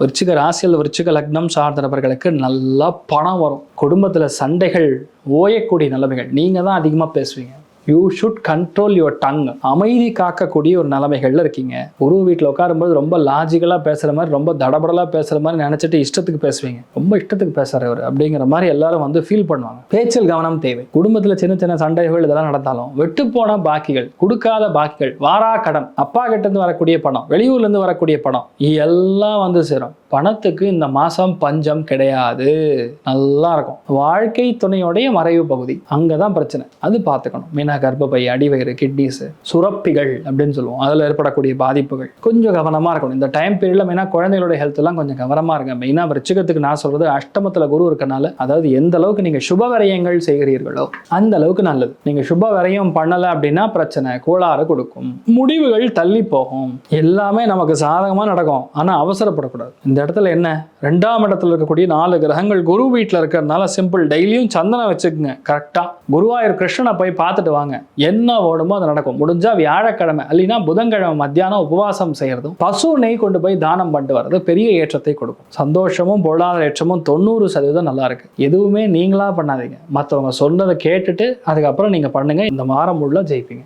விருச்சிக ராசியில் விருச்சிக லக்னம் சார்ந்த நபர்களுக்கு நல்லா பணம் வரும். குடும்பத்தில் சண்டைகள் ஓயக்கூடிய நிலைமைகள். நீங்கள் தான் அதிகமாக பேசுவீங்க. You should control your tongue அமைதி காக்கக்கூடிய ஒரு நிலைமைகள்ல இருக்கீங்க. குரு வீட்டில் உட்காரும்போது ரொம்ப லாஜிக்கலாக பேசுகிற மாதிரி ரொம்ப தடபடலாக பேசுகிற மாதிரி நினச்சிட்டு இஷ்டத்துக்கு பேசுவீங்க. ரொம்ப இஷ்டத்துக்கு பேசுகிறவர் அப்படிங்கிற மாதிரி எல்லாரும் வந்து ஃபீல் பண்ணுவாங்க. பேச்சில் கவனம் தேவை. குடும்பத்தில் சின்ன சின்ன சண்டைகள் இதெல்லாம் நடந்தாலும் வெட்டு போன பாக்கிகள் கொடுக்காத பாக்கிகள் வாரா கடன் அப்பா கிட்டேருந்து வரக்கூடிய பணம் வெளியூர்லேருந்து வரக்கூடிய பணம் எல்லாம் வந்து சேரும். பணத்துக்கு இந்த மாதம் பஞ்சம் கிடையாது. நல்லா இருக்கும். வாழ்க்கை துணையோடைய மறைவு பகுதி. அங்கே தான் பிரச்சனை. அது பார்த்துக்கணும். மீனா கர்ப்பப்பை அடிவயிறு கிட்னிஸ் சுரப்பிகள் அப்படின்னு சொல்லுவோம். அதுல ஏற்படக்கூடிய பாதிப்புகள் கொஞ்சம் கவனமா இருக்கணும். இந்த டைம் பீரியடில் மெயினாக குழந்தைகளுடைய ஹெல்த்லாம் கொஞ்சம் கவனமா இருங்க. மெயினா விருச்சிகத்துக்கு நான் சொல்றது அஷ்டமத்துல குரு இருக்கனால அதாவது எந்த அளவுக்கு நீங்க சுப விரயங்கள் செய்கிறீர்களோ அந்த அளவுக்கு நல்லது. நீங்க சுப விரயம் பண்ணல அப்படின்னா பிரச்சனை கோளாறு கொடுக்கும். முடிவுகள் தள்ளி போகும். எல்லாமே நமக்கு சாதகமா நடக்கும். ஆனா அவசரப்படக்கூடாது. இந்த இடத்துல என்ன? ரெண்டாம் இடத்துல இருக்கக்கூடிய நாலு கிரகங்கள் குரு வீட்டில் இருக்கிறதுனால சிம்பிள் டெய்லியும் சந்தனம் வச்சுக்கோங்க. கரெக்டா குருவாயூர் கிருஷ்ணனை போய் பார்த்துட்டு வாங்க. என்ன ஓடுமோ அது நடக்கும். முடிஞ்சா வியாழக்கிழமை இல்லைன்னா புதன்கிழமை மத்தியானம் உபவாசம் செய்யறதும் பசு நெய் கொண்டு போய் தானம் பண்ணிட்டு வர்றது பெரிய ஏற்றத்தை கொடுக்கும். சந்தோஷமும் பொருளாதார ஏற்றமும் தொண்ணூறு சதவீதம் நல்லா இருக்கு. எதுவுமே நீங்களா பண்ணாதீங்க. மற்றவங்க சொன்னதை கேட்டுட்டு அதுக்கப்புறம் நீங்க பண்ணுங்க. இந்த வாரம் உள்ள ஜெயிப்பீங்க.